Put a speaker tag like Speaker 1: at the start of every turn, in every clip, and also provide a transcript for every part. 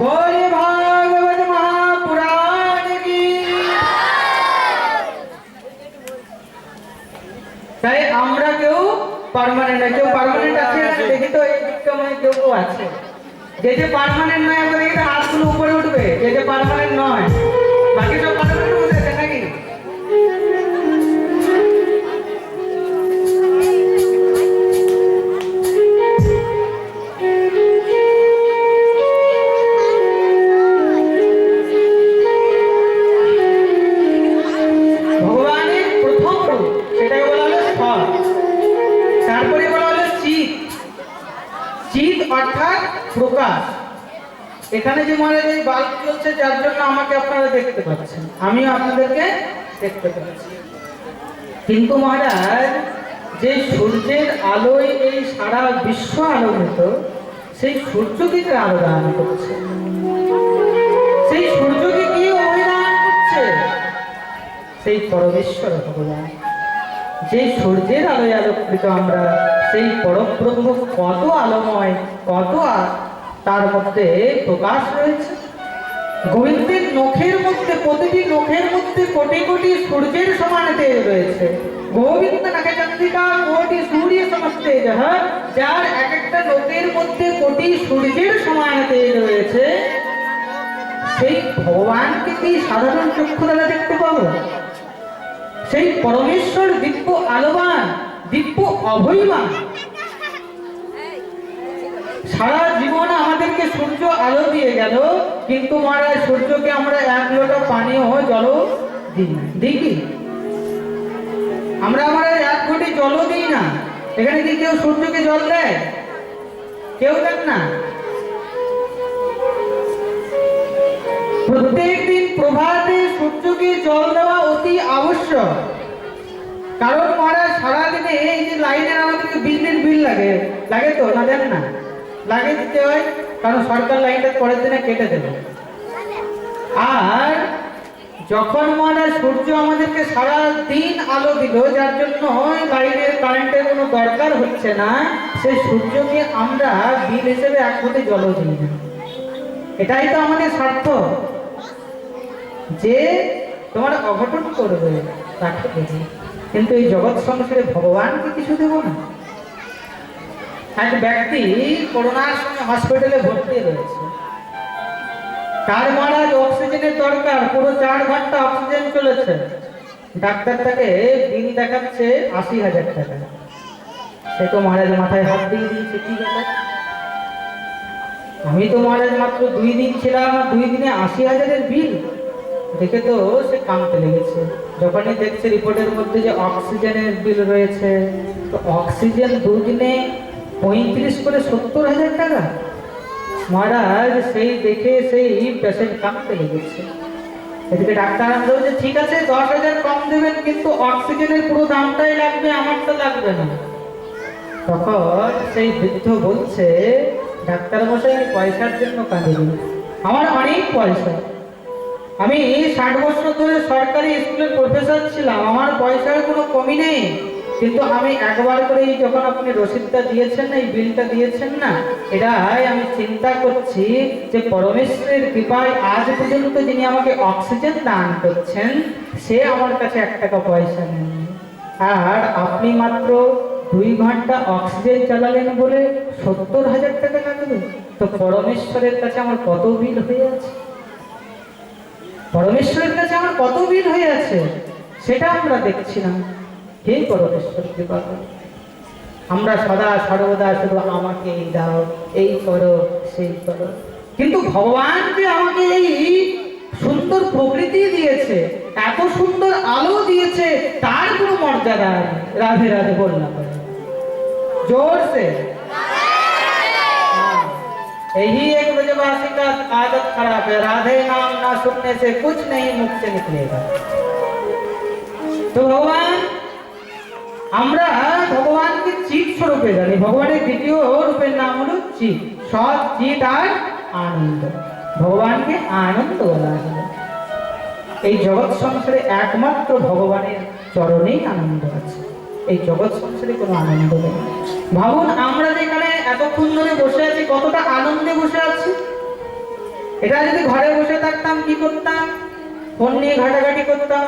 Speaker 1: बोले भागवत महापुराण की তাই আমরা কেউ পার্মানেন্ট কেউ পার্মানেন্ট আছে না? দেখি তো এই বিক্রমে কেউ কেউ আছে যে যে পার্মানেন্ট নয় আমরা দেখি তো হাতগুলো উপরে উঠবে যে যে পার্মানেন্ট নয় বাকি সব পার্মানেন্ট মহারাজ এই বাল্ব চলছে, যার জন্য আমাকে আপনারা দেখতে পাচ্ছেন। আপনাদেরকে দেখতে পাচ্ছি। কিন্তু মহারাজ, যে সূর্যের আলোয় এই সারা বিশ্ব আলোকিত, সেই সূর্যকে যে আলো দান করছে? সেই সূর্যকে কি অভিদান করছে? সেই পরমেশ্বর ভগবান। যে সূর্যের আলোয় আলোকিত আমরা, সেই পরব্রহ্ম কত আলোময়, কত তার মধ্যে প্রকাশ রয়েছে। গোবিন্দের নখের মধ্যে, প্রতিটি নখের মধ্যে কোটি কোটি সূর্যের সমান তেজ রয়েছে। গোবিন্দ নাকে চন্দ্রিকা কোটি সূর্য সমস্তে যাহা যার এক একটা নখের মধ্যে কোটি সূর্যের সমান তেজ রয়েছে। সেই ভগবানকে কি সাধারণ চক্ষু দ্বারা দেখতে পাবো? সেই পরমেশ্বর দিব্য আলোবান, দিব্য অভয়বান। সারা জীবন আমাদেরকে সূর্য আলো দিয়ে গেল। কিন্তু মহারাজ, সূর্যকে আমরা এক লোটা পানীয় জল দিই না। দিই আমরা আমরা এক কোটি জলও দিই না। এখানে কি কেউ সূর্যকে জল দেয়? কেউ দেন না। প্রত্যেক দিন প্রভাতে সূর্যকে জল দেওয়া অতি আবশ্যক। কারণ মহারাজ, সারাদিনে এই যে লাইনের আমাদেরকে বিজলির বিল লাগে লাগে তো না দেন না? লাগে দিতে হয়? কারণ সরকার লাইনটা পরের দিনে কেটে দেবে। আর যখন মহারাজ সূর্য আমাদেরকে সারা দিন আলো দিল, যার জন্য লাইনের কারেন্টের কোনো দরকার হচ্ছে না সেই সূর্যকে আমরা বিল হিসেবে এক কোটি জল দিই না। এটাই তো আমাদের স্বার্থ। যে তোমার অঘটন করবে, তাকে কিন্তু এই জগৎ সংসারে ভগবানকে কিছু দেবো না। এক ব্যক্তি করোনার সময় হসপিটালে ভর্তি রয়েছে তার মহারাজ অক্সিজেনের দরকার, পুরো চার ঘণ্টা অক্সিজেন চলেছে। ডাক্তার তাকে বিল দেখাচ্ছে আশি হাজার টাকা। সে তো মহারাজ মাথায় হাত দিয়ে দিয়েছে, কি ব্যাপার? আমি তো মহারাজ মাত্র দুই দিন ছিলাম দুই দিনে আশি হাজারের বিল দেখে তো সে কামতে লেগেছে। যখনই দেখছে রিপোর্টের মধ্যে যে অক্সিজেনের বিল রয়েছে, তো অক্সিজেন দুদিনে পঁয়ত্রিশ করে সত্তর হাজার টাকা? মহারাজ, সেই দেখে সেই পেশেন্ট কাঁপতে লেগেছে। এদিকে ডাক্তার আমাকে বলছে, ঠিক আছে, দশ হাজার কম দেবেন, কিন্তু অক্সিজেনের পুরো দামটাই লাগবে, আমারটা লাগবে না। তখন সেই বৃদ্ধ বলছে, ডাক্তার মশাই, আমি পয়সার জন্য কাঁদিনি আমার অনেক পয়সা। আমি ষাট বছর ধরে সরকারি স্কুলের প্রফেসর ছিলাম। আমার পয়সার কোনো কমি নেই। কিন্তু আমি একবার করে যখন আপনি রসিদটা দিয়েছেন না, এই বিলটা দিয়েছেন না এটাই আমি চিন্তা করছি যে পরমেশ্বরের কৃপায় আজ পর্যন্ত যিনি আমাকে অক্সিজেন দান করছেন, সে আমার কাছে এক টাকা পয়সা নেন আর আপনি মাত্র দুই ঘণ্টা অক্সিজেন চালালেন বলে সত্তর হাজার টাকা লাগবে তো পরমেশ্বরের কাছে আমার কত বিল হয়ে আছে? পরমেশ্বরের কাছে আমার কত বিল হয়ে আছে? সেটা আমরা দেখছি না হে পরমেশ্বর কৃপা করো। আমরা সদা সর্বদা শুধু আমাকে এই দাও এই করো সেই করো কিন্তু ভগবান যে আমাকে এই সুন্দর প্রকৃতি দিয়েছে এত সুন্দর আলো দিয়েছে তার কোনো মর্যাদা নেই। রাধে রাধে বল না করে जोर से हाँ, यही एक ब्रजवासी का आदत खराब है राधे नाम ना सुनने से कुछ नहीं मुख से निकलेगा তো ভগবান আমরা ভগবানকে চিত স্বরূপে জানি। ভগবানের দ্বিতীয় রূপের নাম হলো চিত। সৎ, চিত আর আনন্দ। ভগবানকে আনন্দ বলা হলো এই জগৎ সংসারে একমাত্র ভগবানের চরণেই আনন্দ আছে। এই জগৎ সংসারে কোনো আনন্দ নেই। ভাবুন, আমরা যেখানে এতক্ষণ ধরে বসে আছি, কতটা আনন্দে বসে আছি? এটা যদি ঘরে বসে থাকতাম, কি করতাম? ফোন নিয়ে ঘাটাঘাটি করতাম,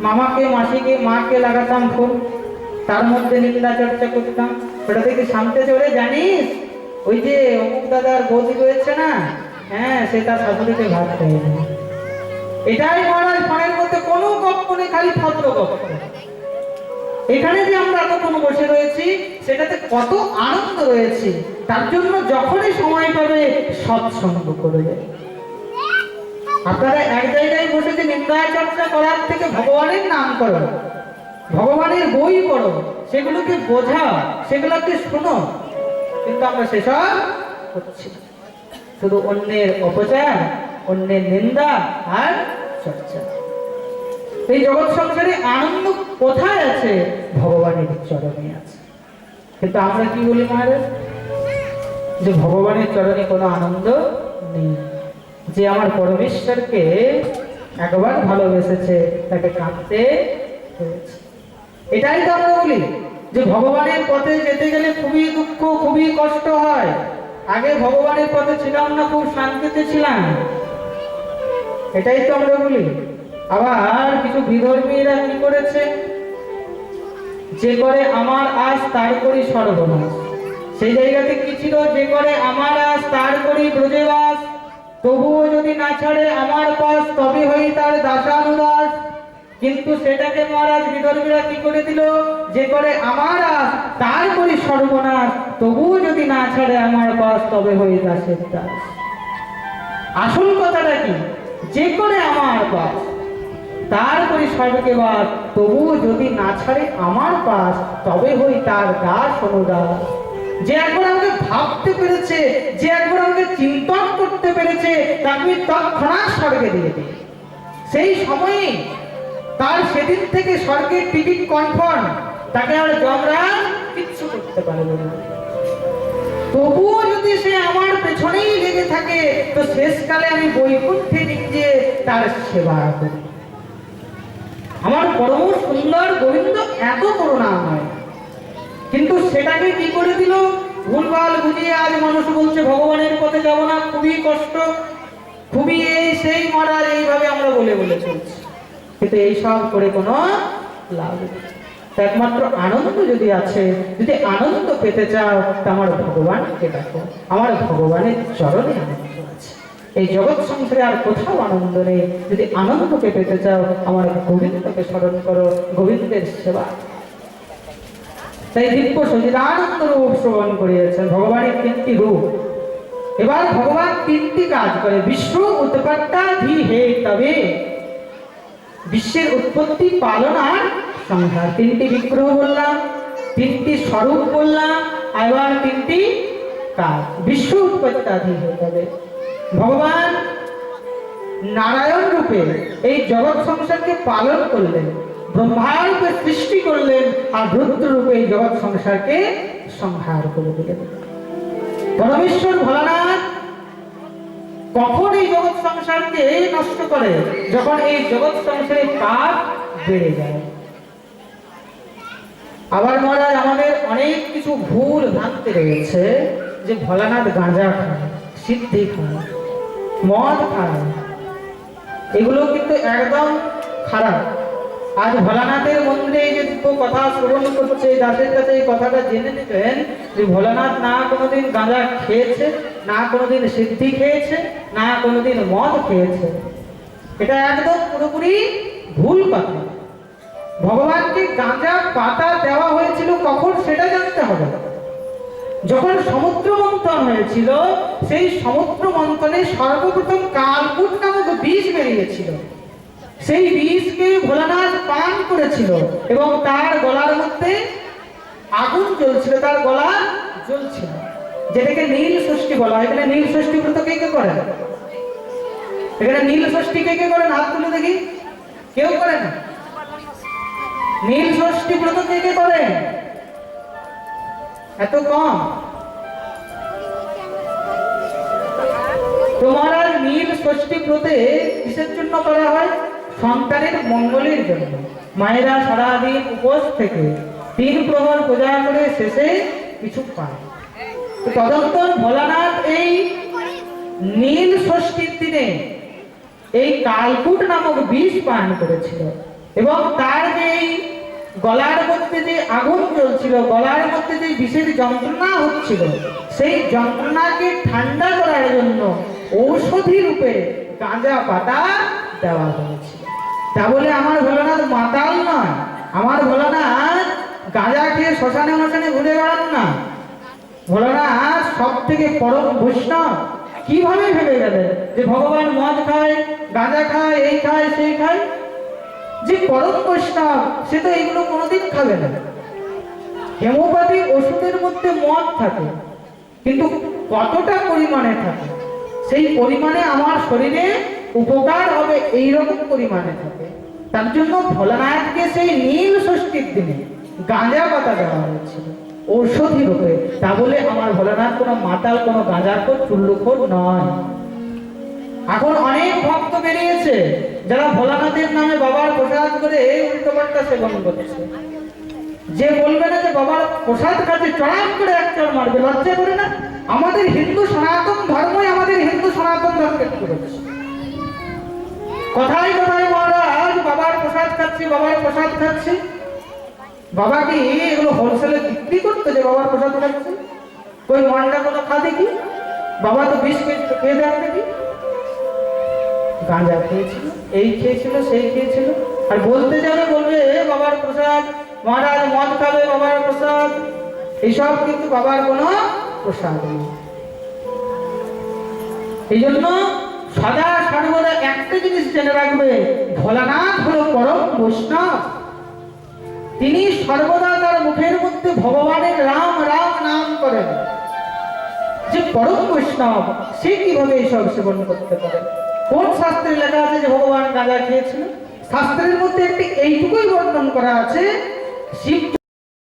Speaker 1: মামাকে, মাসিকে, মাকে লাগাতাম ফোন। তার মধ্যে নিন্দা চর্চা করতাম। ওটা থেকে শান্তে চলে, জানিস? ওই যে অমুক দাদার বৌদি রয়েছে না? হ্যাঁ সে তার শাশুড়িকে ভাত দেয়। এটাই মহারাজ ফোনের মধ্যে কোনো গপ্প নেই, খালি ভদ্র গপ্প। এখানে যে আমরা এতক্ষণ বসে রয়েছি, সেটাতে কত আনন্দ রয়েছে। তার জন্য যখনই সময় পাবে সৎসঙ্গ করবে আপনারা এক জায়গায় বসে যে নিন্দা চর্চা করার থেকে ভগবানের নাম করো ভগবানের বই পড়ো, সেগুলোকে বোঝাও সেগুলোকে শোনো। কিন্তু আমরা সেসব করছি শুধু অন্যের অপচার, অন্যের নিন্দা আর চর্চা। এই জগৎ সংসারে আনন্দ কোথায় আছে? ভগবানের চরণে আছে। কিন্তু আমরা কি বলি মহারাজ? যে ভগবানের চরণে কোনো আনন্দ নেই। যে আমার পরমেশ্বরকে একবার ভালোবেসেছে, তাকে কাঁদতে হয়েছে। এটাই তো আমরা বলি যে ভগবানের পথে যেতে গেলে খুবই দুঃখ, খুবই কষ্ট হয়। আগে ভগবানের পথে ছিলাম না, খুব শান্তিতে ছিলাম। এটাই তো আমরা বলি। আবার কিছু বিধর্মীরা কি করেছে? যে করে আমার আজ তার করি সর্বনাশ। সেই জায়গাতে কি ছিল? যে করে আমার আজ তার করি ব্রজেবাস। তবুও যদি না ছাড়ে আমার পাশ তবে হই তার দাসানুদাস। কিন্তু সেটাকে মহারাজ বিধর্মীরা কি করে দিল? যে করে, আমার আজ তার করি সর্বনাশ, তবুও যদি না ছাড়ে আমার পাশ তবে হয়ে দাসের দাস। আসল কথাটা কি? যে করে আমার পাশ তার করি সর্বকে বাদ তবুও যদি না ছাড়ে আমার পাশ তবে হই তার দাস অনুদাস যে একবার আমাকে ভাবতে পেরেছে, যে একবার আমাকে চিন্তন করতে পেরেছে, তাকে তৎক্ষণাৎ স্বর্গে দিয়ে দিই। সেই সময়ে তার সেদিন থেকে স্বর্গের টিকিট কনফার্ম তাকে আর যমরাজ কিচ্ছু করতে পারবে না। তবুও যদি সে আমার পেছনেই লেগে থাকে, তো শেষকালে আমি বৈকুণ্ঠে নিজে তার সেবা করি। আমার পরম সুন্দর গোবিন্দ এত করুণা হয় কিন্তু সেটাকে কি করে দিল? ভুলভাল বুঝিয়ে আজ মানুষ বলছে, ভগবানের পথে যাব না, খুবই কষ্ট। খুবই এই সেই মরার এইভাবে আমরা বলে বলে চলছি। কিন্তু এই সব করে কোনো লাভ নেই। একমাত্র আনন্দ যদি আছে, যদি আনন্দ পেতে চাও, তা আমার ভগবানকে ডাকো। আমার ভগবানের চরণে আনন্দ আছে। এই জগৎ সংসারে আর কোথাও আনন্দ নেই। যদি আনন্দকে পেতে চাও, আমার গোবিন্দকে স্মরণ করো, গোবিন্দের সেবা তাই দিব্য সচিদানন্দ রূপ শ্রবণ করিয়েছেন। ভগবানের তিনটি রূপ। এবার ভগবান তিনটি কাজ করে। বিশ্ব উৎপত্তা ধি হে তবে। বিশ্বের উৎপত্তি, পালন আর সংহার তিনটি বিগ্রহ বললাম, তিনটি স্বরূপ বললাম এবার তিনটি কাজ বিশ্ব উৎপত্তি যাবে ভগবান নারায়ণ রূপে এই জগৎ সংসারকে পালন করলেন ব্রহ্মারূপে সৃষ্টি করলেন, আর রুদ্র রূপে এই জগৎ সংসারকে সংহার করে দিলেন। পরমেশ্বর ভোলানাথ কখন এই জগৎ সংসারকে নষ্ট করে, যখন এই জগৎ সংসারে পাপ বেড়ে যায়। আবার মহারাজ, আমাদের অনেক কিছু ভুল ভ্রান্তি রয়েছে, যে ভোলানাথ গাঁজা খায়, সিদ্ধি খায়, মদ খায়। এগুলো কিন্তু একদম খারাপ। আজ ভোলানাথের মন্দিরে যে দুটো কথা শ্রবণ করছে, দাসের কাছে এই কথাটা জেনে নেবেন যে ভোলানাথ না কোনোদিন গাঁজা খেয়েছে। না কোনোদিন সিদ্ধি খেয়েছে, না কোনোদিন মদ খেয়েছে। এটা একদম পুরোপুরি ভুল কথা। ভগবানকে গাঁজা, পাতা দেওয়া হয়েছিল কখন সেটা জানতে হবে। যখন সমুদ্র মন্থন হয়েছিল, সেই সমুদ্র মন্থনে সর্বপ্রথম কালকুট নামক বিষ বেরিয়েছিল। সেই বিষকে ভোলানাথ পান করেছিল এবং তার গলার মধ্যে আগুন জ্বলছিল, তার গলা জ্বলছিল। যেটাকে নীল ষষ্ঠী বলা হয় নীল ষষ্ঠী ব্রত কে কে করেন এখানে নীল ষষ্ঠী কে কে করেন হাত তুলে দেখি। কেউ করে না? নীল ষষ্ঠী ব্রত কে কে করেন এত কম। তোমার আর নীল ষষ্ঠী ব্রতে কিসের জন্য করা হয়? সন্তানের মঙ্গলের জন্য। মায়েরা সারাদিন উপোস থেকে তিন প্রহর পূজা করে শেষে কিছু পায়। তো তদন্তর ভোলানাথ এই নীল ষষ্ঠীর দিনে এই কালকুট নামক বিষ পান করেছিল। এবং তার যে এই গলার মধ্যে যে আগুন জ্বলছিল, গলার মধ্যে যে বিষের যন্ত্রণা হচ্ছিল, সেই যন্ত্রণাকে ঠান্ডা করার জন্য ঔষধি রূপে গাঁজা পাতা দেওয়া হয়েছিল। তা বলে আমার ভোলানাথ মাতাল নয়, আমার ভোলানাথ গাঁজা খেয়ে শ্মশানে মশানে ঘুরে বেড়ান না। ভোলানাথ সব থেকে পরম বৈষ্ণব। কীভাবে ভেবে গেলেন যে ভগবান মদ খায়, গাঁজা খায়, এই খায় সেই খায়? যে পরম বৈষ্ণব, সে তো এগুলো কোনোদিন খাবে না। হেমোপ্যাথি ওষুধের মধ্যে মদ থাকে, কিন্তু কতটা পরিমাণে থাকে? সেই পরিমাণে আমার শরীরে উপকার হবে এই রকম পরিমাণে থাকে। তার জন্য ভোলানাথকে সেই নীল ষষ্ঠীর দিনে গাঁজা পাতা দেওয়া হয়েছিল। ঔষধি রূপে তা বলে আমার ভোলানাথ, কোনো মাতাল, কোনো গাঁজাখোর, চুল্লুখোর নয়। এখন অনেক ভক্ত বেরিয়েছে, যারা ভোলানাথের নামে বাবার প্রসাদ করে উল্টোপাল্টা সেবন করছে। যে বলবে না যে বাবার প্রসাদ খাচ্ছে চড়াম করে এক একটা মারবে, লজ্জা করে না? আমাদের হিন্দু সনাতন ধর্মই আমাদের হিন্দু সনাতন ধর্মকে করেছে। কথায় কথায় মহারাজ, বাবার প্রসাদ খাচ্ছি, বাবার প্রসাদ খাচ্ছি। বাবা কি এগুলো হোলসেলে বিক্রি করতো যে বাবার প্রসাদ খাচ্ছে ওই মনটা কোনো খা দেখি। বাবা তো বিষ খেয়ে দেন দেখি গাঁজা খেয়েছিল, এই খেয়েছিল, সেই খেয়েছিল। আর বলতে যাবে, বলবে বাবার প্রসাদ মহারাজ মদ খাবে বাবার প্রসাদ এইসব কিন্তু বাবার কোনো প্রসাদ নেই। এই জন্য সদা সর্বদা একটা জিনিস জেনে রাখবে, ভোলানাথ হলো পরম বৈষ্ণব। তিনি সর্বদা তার মুখের মধ্যে ভগবানের রাম রাম নাম করেন। যে পরম বৈষ্ণব, সে কীভাবে এইসব সেবন করতে পারে? কোন শাস্ত্রে লেখা আছে যে ভগবান গাঁজা খেয়েছিল শাস্ত্রের মধ্যে একটি এইটুকুই বর্ণন করা আছে, শিব